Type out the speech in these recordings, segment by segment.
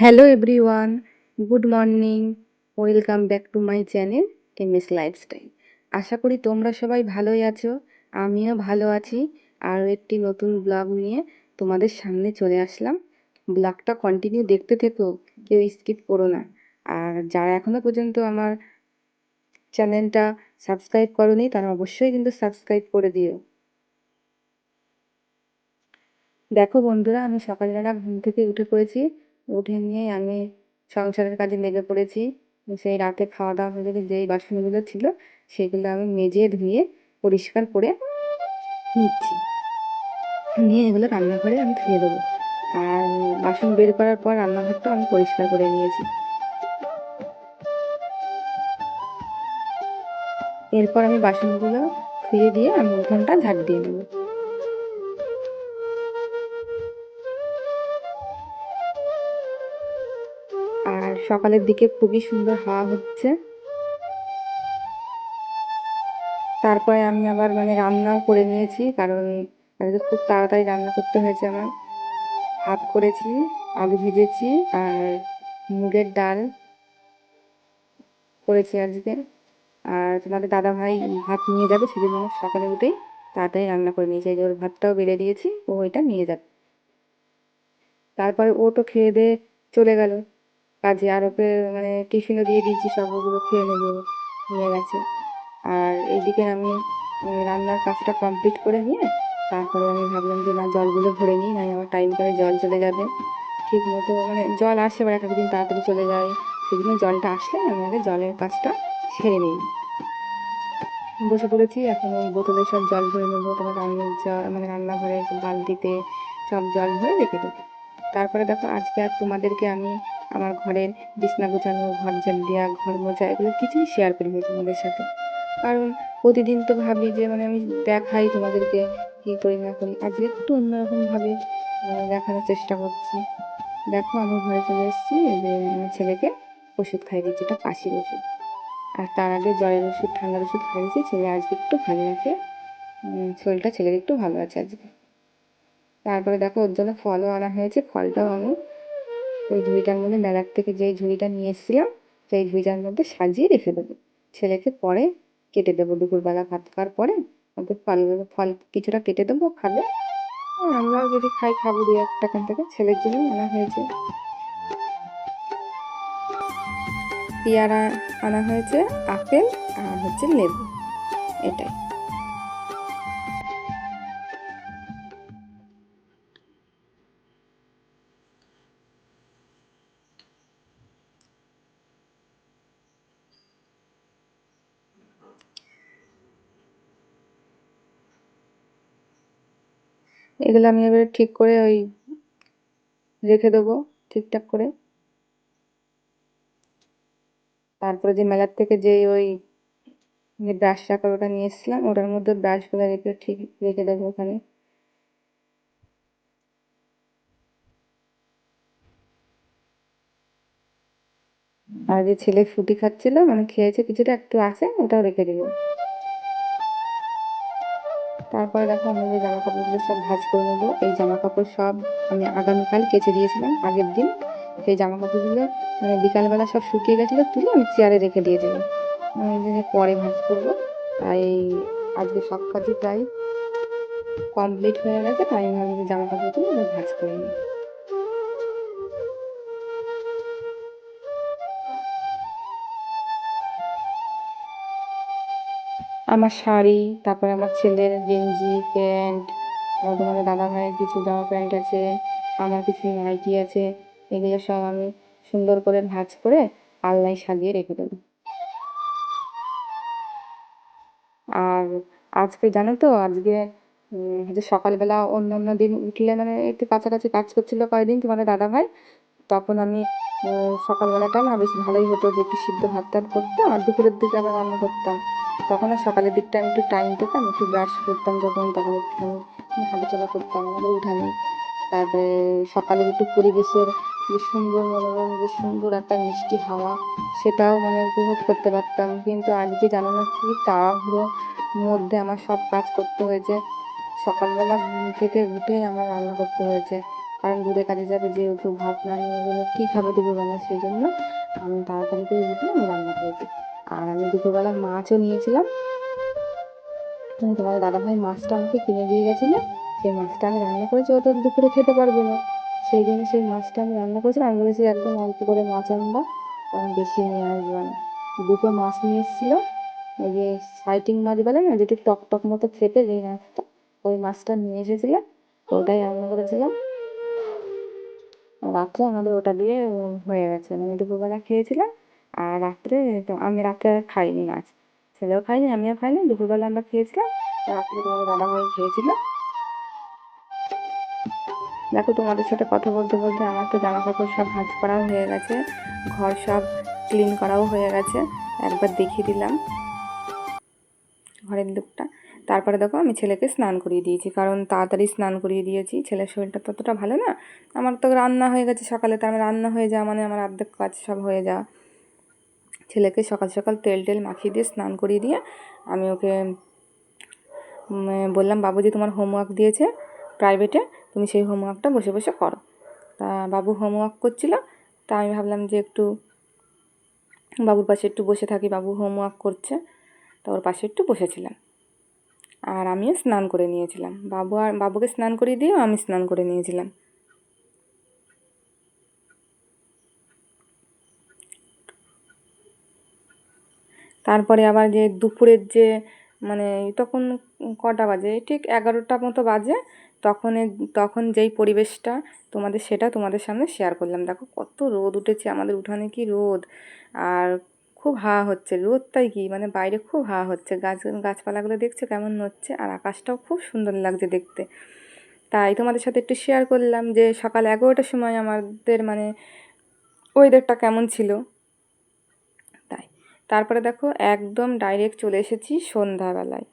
Hello everyone good morning welcome back to my channel M S lifestyle আশা করি তোমরা সবাই ভালোই আছো, আমিও ভালো আছি। আরও একটি নতুন ব্লগ নিয়ে তোমাদের সামনে চলে আসলাম। ব্লগটা কন্টিনিউ দেখতে থেকো, কেউ স্কিপ করো না। আর যারা এখনও পর্যন্ত আমার চ্যানেলটা সাবস্ক্রাইব করোনি, তারা অবশ্যই কিন্তু সাবস্ক্রাইব করে দিও। দেখো বন্ধুরা, আমি সকালবেলা ঘুম থেকে উঠে পড়েছি। উঠে নিয়ে আমি সংসারের কাজে লেগে পড়েছি। সেই রাতে খাওয়া দাওয়া হয়ে যেই বাসনগুলো ছিল, সেগুলো আমি মেজে ধুয়ে পরিষ্কার করে নিচ্ছি। নিয়ে এগুলো রান্নাঘরে আমি ধুয়ে দেবো। আর বাসন বের করার পর রান্নাঘরটা আমি পরিষ্কার করে নিয়েছি। এরপর আমি বাসনগুলো ধুয়ে দিয়ে আমি উঠোনটা ঝাড় দিয়ে নেব সকালের দিকে খুবই সুন্দর হাওয়া হচ্ছে। তারপরে আমি আবার মানে রান্নাও করে নিয়েছি, কারণ আজকে খুব তাড়াতাড়ি রান্না করতে হয়েছে আমার। ভাত করেছি, আলু ভেজেছি আর মুগের ডাল করেছি আজকে। আর তোমাদের দাদা ভাই ভাত নিয়ে যাবে, সেজন্য সকালে উঠেই তাড়াতাড়ি রান্না করে নিয়েছি। ওর ভাতটাও বেড়ে দিয়েছি, ও ওইটা নিয়ে যাবে। তারপরে ও তো খেয়ে দিয়ে চলে গেল। কাজে আর ওকে মানে টিফিনও দিয়ে দিয়েছি, সব ওগুলো খেয়ে নেবে, নিয়ে গেছে। আর এইদিকে আমি রান্নার কাজটা কমপ্লিট করে নিয়ে তারপরে আমি ভাবলাম যে না, জলগুলো ভরে নিই না আমার টাইম করে জল চলে যাবে। ঠিক মতো মানে জল আসে, এবার এক একদিন তাড়াতাড়ি চলে যায়। সেদিন জলটা আসলে আমি আগে জলের কাজটা সেরে নিই। বসে পড়েছি, এখন ওই বোতলে সব জল ভরে নেব তোমার রান্নার জল মানে রান্নাঘরে বালতিতে সব জল ভরে রেখে দেবো। তারপরে দেখো আজকে আর তোমাদেরকে আমি আমার ঘরের বিছনা গোছানো, ঘর ঝাল দেওয়া, ঘর মোছা এগুলো কিছুই শেয়ার করি তোমাদের সাথে। কারণ প্রতিদিন তো ভাবি যে মানে আমি দেখাই তোমাদেরকে কী করি না করি। আজকে একটু অন্যরকমভাবে দেখানোর চেষ্টা করছি। দেখো আমি ঘরে চলে এসেছি যে ছেলেকে ওষুধ খাই দিচ্ছি, এটা কাশির ওষুধ। আর তার আগে জ্বরের ওষুধ, ঠান্ডার ওষুধ খাইয়েছি ছেলে আজকে একটু ভালো আছে। শরীরটা ছেলের একটু ভালো আছে আজকে। তারপরে দেখো ওর জন্য ফলও আনা হয়েছে, ফলটাও আমি ওই ঝুড়িটার মধ্যে মেলার থেকে যেই ঝুড়িটা নিয়ে এসেছিলাম, সেই ঝুড়িটার মধ্যে সাজিয়ে রেখে দেবো। ছেলেকে পরে কেটে দেবো, দুপুরবেলা ভাত খাওয়ার পরে ওকে ফলগুলো, ফল কিছুটা কেটে দেবো, খাবে। আমরাও যদি খাই, খাব দু একটা এখান থেকে, ছেলের জন্য আনা হয়েছে। পেয়ারা আনা হয়েছে, আপেল আর হচ্ছে লেবু, এটাই। এগুলো আমি এবারে ঠিক করে ওই রেখে দেবো ঠিকঠাক করে। তারপরে যে মেলার থেকে যে ওই যে ব্রাশ রাখার ওটা নিয়ে এসেছিলাম, ওটার মধ্যে ব্রাশগুলো রেখে ঠিক রেখে দেবো ওখানে। আর যে ছেলে ফুটি খাচ্ছিল মানে খেয়েছে কিছুটা, একটু আছে, ওটাও রেখে দেবো। তারপরে দেখো আমি যে জামা কাপড়গুলো সব ভাঁজ করে নেব, এই জামা কাপড় সব আমি আগামীকাল কেচে দিয়েছিলাম, আগের দিন। সেই জামা কাপড়গুলো মানে বিকালবেলা সব শুকিয়ে গেছিল, তুলে আমি চেয়ারে রেখে দিয়েছিলাম আমি যে পরে ভাঁজ করব, তাই আজকে সব কাজই প্রায় কমপ্লিট হয়ে গেছে, তাই আমি জামা কাপড়গুলো ভাঁজ করে নিই। আমার শাড়ি, তারপরে আমার ছেলের গেঞ্জি, প্যান্ট তোমাদের দাদা ভাইয়ের কিছু জামা প্যান্ট আছে, আমার কিছু নাইটি আছে, এগুলো সব আমি সুন্দর করে ভাঁজ করে আলনায় সাজিয়ে রেখে দেবো। আর আজকে জানো তো, আজকে যে সকালবেলা অন্য অন্য দিন উঠলে মানে একটু কাছাকাছি কাজ করছিল কয়েকদিন তোমাদের দাদা ভাই তখন আমি সকালবেলাটা না বেশ ভালোই হতো যে একটু সিদ্ধ ভাত টাত করতাম আর দুপুরের দিকে আবার রান্না করতাম। তখন আর সকালের দিকটা আমি একটু টাইম পেতাম, একটু ব্রাশ করতাম যখন তখন একটু হাঁটাচলা করতাম আমাদের উঠানে। তারপরে সকালের একটু পরিবেশের যে সুন্দর মনোরম, যে সুন্দর একটা মিষ্টি হাওয়া, সেটাও মানে উপভোগ করতে পারতাম। কিন্তু আজকে জানো না কি তাড়াহুড়োর মধ্যে আমার সব কাজ করতে হয়েছে। সকালবেলা ঘুম থেকে উঠে আমার রান্না করতে হয়েছে। কারণ দূরে কাজে যাবে যেহেতু ভাত না নিয়ে গেলে কী খাবে দুপুরবেলা সেই জন্য আমি তাড়াতাড়ি করে উঠে আমি রান্না করেছি। আর আমি দুপুরবেলা মাছও নিয়েছিলাম। তোমার দাদাভাই মাছটা আমাকে কিনে দিয়ে গেছিল। সেই মাছটা আমি রান্না করেছি, ও তো দুপুরে খেতে পারবে না। সেই জন্য সেই মাছটা আমি রান্না করেছিলাম। আমি বলেছি একদম অল্প করে মাছ আনবা, কারণ বেশি নিয়ে আসব না। দুটো মাছ নিয়ে এসেছিল ওই যে সাইটিং মাছ বলে না, যেটি টক টক মতো খেতে যেই মাছটা ওই মাছটা নিয়ে এসেছিল, ওটাই রান্না করেছিলাম। রাত্রে আমাদের ওটা দিয়ে হয়ে গেছে। মানে দুপুরবেলা খেয়েছিলাম আর রাত্রে আমি রাত্রে আর খাইনি মাছ। ছেলেও খাইনি আমিও খাইনি। দুপুরবেলা আমরা খেয়েছিলাম, রাত্রে তোমার দাদাভাই খেয়েছিল। দেখো তোমাদের সাথে কথা বলতে বলতে আমার তো জামা কাপড় সব ভাঁজ করাও হয়ে গেছে, ঘর সব ক্লিন করাও হয়ে গেছে। একবার দেখিয়ে দিলাম। ঘরের লুকটা তারপরে দেখো আমি ছেলেকে স্নান করিয়ে দিয়েছি। কারণ তাড়াতাড়ি স্নান করিয়ে দিয়েছি, ছেলের শরীরটা ততটা ভালো না। আমার তো রান্না হয়ে গেছে সকালে তার রান্না হয়ে যাওয়া মানে আমার অর্ধেক কাজ সব হয়ে যাওয়া। ছেলেকে সকাল সকাল তেল টেল মাখিয়ে দিয়ে স্নান করিয়ে দিয়ে আমি ওকে বললাম বাবুজি তোমার হোমওয়ার্ক দিয়েছে প্রাইভেটে তুমি সেই হোমওয়ার্কটা বসে বসে করো। তা বাবু হোমওয়ার্ক করছিল, তা আমি ভাবলাম যে একটু বাবুর পাশে একটু বসে থাকি, বাবু হোমওয়ার্ক করছে। তা ওর পাশে একটু বসেছিলাম। আর আমিও স্নান করে নিয়েছিলাম। বাবু আর, বাবুকে স্নান করিয়ে দিয়েও আমি স্নান করে নিয়েছিলাম। তারপরে আবার যে দুপুরের যে মানে তখন কটা বাজে? ঠিক এগারোটা মতো বাজে। তখন তখন যেই পরিবেশটা তোমাদের, সেটা তোমাদের সামনে শেয়ার করলাম। দেখো কত রোদ উঠেছে, আমাদের উঠানে কি রোদ। আর খুব হাওয়া হচ্ছে, রোদটাই কি? মানে বাইরে খুব হাওয়া হচ্ছে, গাছ, গাছপালাগুলো দেখছ কেমন হচ্ছে? আর আকাশটাও খুব সুন্দর লাগছে দেখতে। তাই তোমাদের সাথে একটু শেয়ার করলাম যে সকাল এগারোটার সময় আমাদের মানে ওয়েদারটা কেমন ছিল। তাই, তারপরে দেখো একদম ডাইরেক্ট চলে এসেছি সন্ধ্যাবেলায়।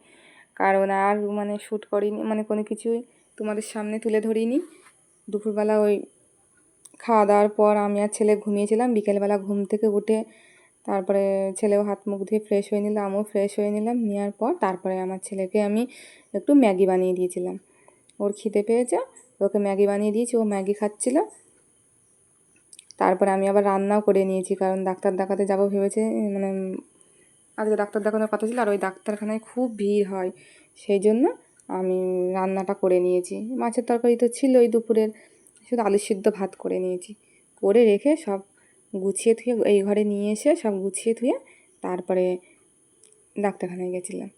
কারণ আর মানে শ্যুট করিনি মানে কোনো কিছুই তোমাদের সামনে তুলে ধরিনি। দুপুরবেলা ওই খাওয়া দাওয়ার পর আমি আর ছেলে ঘুমিয়েছিলাম, বিকেলবেলা ঘুম থেকে উঠে তারপরে ছেলেও হাত মুখ ধুয়ে ফ্রেশ হয়ে নিল, আমিও ফ্রেশ হয়ে নিলাম। নেওয়ার পর তারপরে আমার ছেলেকে আমি একটু ম্যাগি বানিয়ে দিয়েছিলাম। ওর খিদে পেয়েছে, ওকে ম্যাগি বানিয়ে দিয়েছি, ও ম্যাগি খাচ্ছিল। তারপরে আমি আবার রান্নাও করে নিয়েছি, কারণ ডাক্তার দেখাতে যাব ভেবেছে মানে আজকে ডাক্তার দেখানোর কথা ছিল, আর ওই ডাক্তারখানায় খুব ভিড় হয়। সেই জন্য আমি রান্নাটা করে নিয়েছি। মাছের তরকারি তো ছিল ওই দুপুরের, শুধু আলু সিদ্ধ ভাত করে নিয়েছি। করে রেখে সব গুছিয়ে থুয়ে এই ঘরে নিয়ে এসে সব গুছিয়ে থুয়ে তারপরে ডাক্তারখানায় গেছিলাম।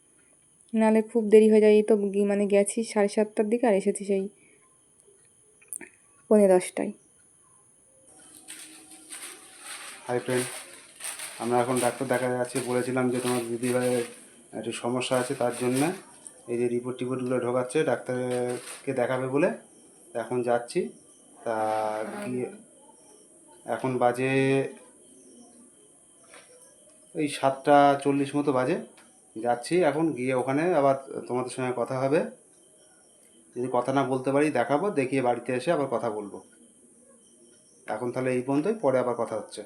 নাহলে খুব দেরি হয়ে যায়। এই তো মানে গেছি সাড়ে সাতটার দিকে আর এসেছি সেই পনেরো দশটায়। হাই ফ্রেন্ড আমরা এখন ডাক্তার দেখা যাচ্ছে। বলেছিলাম যে তোমার দিদিভাইয়ের একটু সমস্যা আছে তার জন্য। এই যে রিপোর্ট টিপোর্টগুলো ঢোকাচ্ছে, ডাক্তারকে দেখাবে বলে। এখন যাচ্ছি। তা গিয়ে এখন বাজে এই সাতটা চল্লিশ মতো বাজে। যাচ্ছি এখন, গিয়ে ওখানে আবার তোমাদের সঙ্গে কথা হবে। যদি কথা না বলতে পারি দেখাবো, দেখিয়ে বাড়িতে এসে আবার কথা বলব। এখন তাহলে এই পর্যন্তই, পরে আবার কথা হচ্ছে।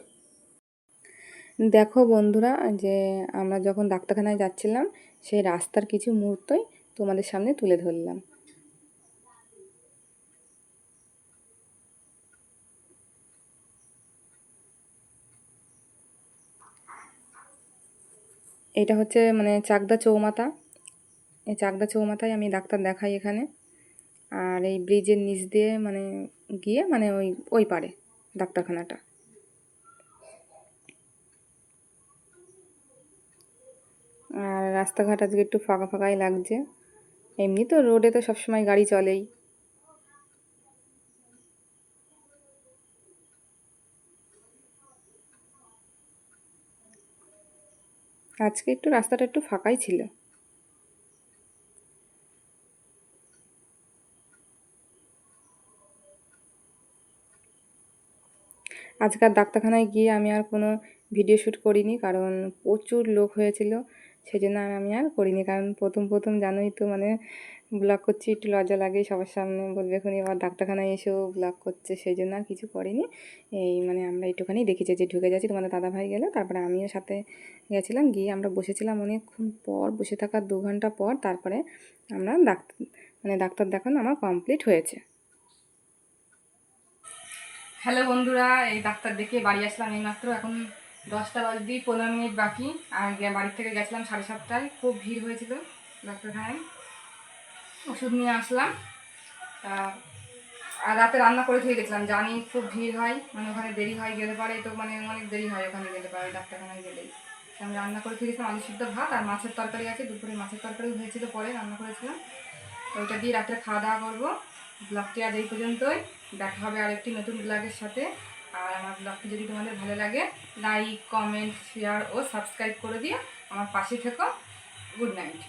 দেখো বন্ধুরা, যে আমরা যখন ডাক্তারখানায় যাচ্ছিলাম, সেই রাস্তার কিছু মুহূর্তই তোমাদের সামনে তুলে ধরলাম। এটা হচ্ছে মানে চাকদা চৌমাথা। এই চাকদা চৌমাথায় আমি ডাক্তার দেখাই এখানে। আর এই ব্রিজের নিচ দিয়ে মানে গিয়ে মানে ওই ওই পারে ডাক্তারখানাটা। আর রাস্তাঘাট আজকে একটু ফাঁকা ফাঁকাই লাগছে। এমনি তো রোডে তো সবসময় গাড়ি চলেই। আজকে একটু রাস্তাটা একটু ফাঁকাই ছিল। আজকাল ডাক্তারখানায় গিয়ে আমি আর কোনো ভিডিও শ্যুট করিনি, কারণ প্রচুর লোক হয়েছিল। সেই জন্য আর আমি আর করিনি। কারণ প্রথম প্রথম জানোই তো মানে ব্লগ করছি, একটু লজ্জা লাগে, সবার সামনে বলবে এখন এবার ডাক্তারখানায় এসেও ব্লগ করছে সেই জন্য আর কিছু করিনি। এই মানে আমরা একটুখানি দেখেছি যে ঢুকে যাচ্ছি, তোমাদের দাদা ভাই গেলে, তারপরে আমিও সাথে গেছিলাম, গিয়ে আমরা বসেছিলাম অনেকক্ষণ পর, বসে থাকার দু ঘণ্টা পর, তারপরে আমরা ডাক্তার মানে ডাক্তার দেখানো আমার কমপ্লিট হয়েছে। হ্যালো বন্ধুরা, এই ডাক্তার দেখে বাড়ি আসলাম এইমাত্র। এখন দশটা বাজতেই পনেরো মিনিট বাকি, আর বাড়ির থেকে গেছিলাম সাড়ে সাতটায়। খুব ভিড় হয়েছিল ডাক্তারখানায়। ওষুধ নিয়ে আসলাম। তা, আর রাতে রান্না করে থেকে গেছিলাম। জানি খুব ভিড় হয় মানে ওখানে দেরি হয় গেলে পরে, তো মানে অনেক দেরি হয় ওখানে গেলে পরে, ডাক্তারখানায় গেলেই। আমি রান্না করে থেকে গেছিলাম আলু সিদ্ধ ভাত আর মাছের তরকারি আছে, দুপুরে মাছের তরকারি হয়েছিল পরে, রান্না করেছিলাম। তো ওইটা দিয়ে রাত্রে খাওয়া দাওয়া করব। ব্লগটি আজ এই পর্যন্তই। দেখা হবে আরেকটি নতুন ব্লগের সাথে। আর আমার ব্লগটি যদি তোমাদের ভালো লাগে লাইক কমেন্ট শেয়ার ও সাবস্ক্রাইব করে দিয়ে আমার পাশে থেকো। Good night